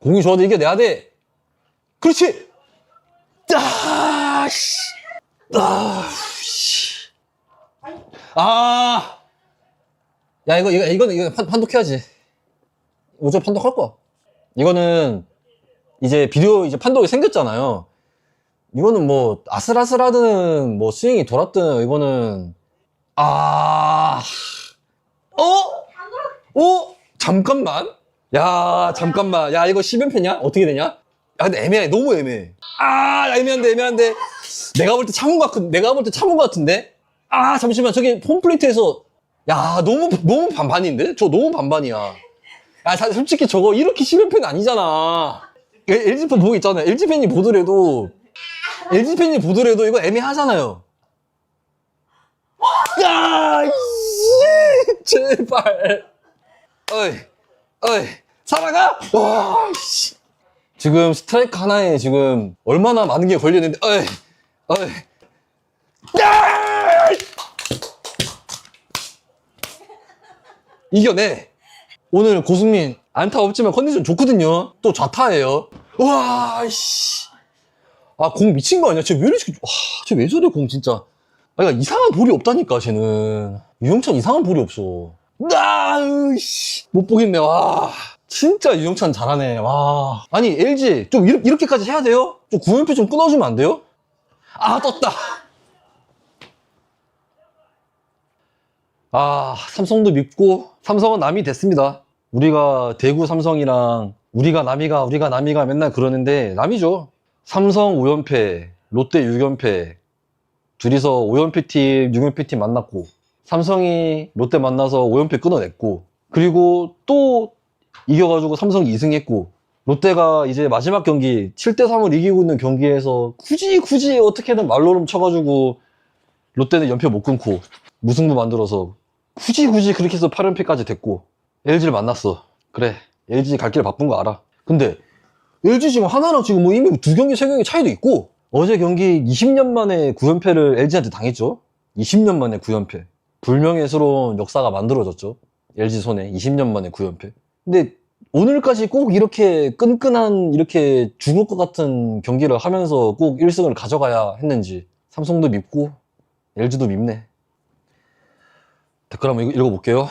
공이 좋아도 이겨내야 돼. 그렇지. 아, 씨. 아, 씨. 아. 야, 이거, 이거, 이거는, 이거 판, 판독해야지. 어차피 판독할 거야. 이거는, 이제 비디오 이제 판독이 생겼잖아요. 이거는 뭐, 아슬아슬하든, 뭐, 스윙이 돌았든, 이거는, 아, 어? 어? 잠깐만. 야, 잠깐만. 야, 이거 10연패냐? 어떻게 되냐? 야, 근데 애매해. 너무 애매해. 아, 애매한데, 애매한데. 내가 볼 때 참은 것 같은, 내가 볼 때 참은 것 같은데? 아, 잠시만. 저기 홈플레이트에서, 야, 너무, 너무 반반인데? 저 너무 반반이야. 야, 사- 솔직히 저거 이렇게 10연패는 아니잖아. LG팬 보고 있잖아요. LG팬이 보더라도, LG팬이 보더라도 이거 애매하잖아요. 야, 씨, 제발. 어이, 어이, 살아가! 와, 씨. 지금 스트라이크 하나에 지금 얼마나 많은 게 걸렸는데, 어이, 어이. 야! 이겨내. 오늘 고승민 안타 없지만 컨디션 좋거든요. 또 좌타예요. 와, 씨. 아, 공 미친 거 아니야? 쟤 왜 이렇게, 와, 쟤 왜 저래, 공 진짜. 아, 그러니까 이상한 볼이 없다니까, 쟤는. 유영찬 이상한 볼이 없어. 아으, 씨. 못 보겠네, 와. 진짜 유영찬 잘하네, 와. 아니, LG, 좀 이렇게, 이렇게 까지 해야 돼요? 좀 구연표 좀 끊어주면 안 돼요? 아, 떴다. 아, 삼성도 믿고, 삼성은 남이 됐습니다. 우리가 대구 삼성이랑, 우리가 남이가, 우리가 남이가 맨날 그러는데, 남이죠. 삼성 5연패, 롯데 6연패, 둘이서 5연패 팀, 6연패 팀 만났고, 삼성이 롯데 만나서 5연패 끊어냈고, 그리고 또 이겨가지고 삼성 2승했고, 롯데가 이제 마지막 경기 7대 3을 이기고 있는 경기에서 굳이 굳이 어떻게든 말로름 쳐가지고 롯데는 연패 못 끊고 무승부 만들어서 굳이 굳이 그렇게 해서 8연패까지 됐고 LG를 만났어. 그래 LG 갈 길 바쁜 거 알아. 근데 LG 지금 하나랑 지금 뭐 이미 두 경기 세 경기 차이도 있고 어제 경기 20년 만에 9연패를 LG한테 당했죠. 20년 만에 9연패. 불명예스러운 역사가 만들어졌죠. LG 손에 20년 만에 9연패. 근데 오늘까지 꼭 이렇게 끈끈한 이렇게 죽을 것 같은 경기를 하면서 꼭 1승을 가져가야 했는지 삼성도 밉고 LG도 밉네. 댓글 한번 읽- 읽어볼게요.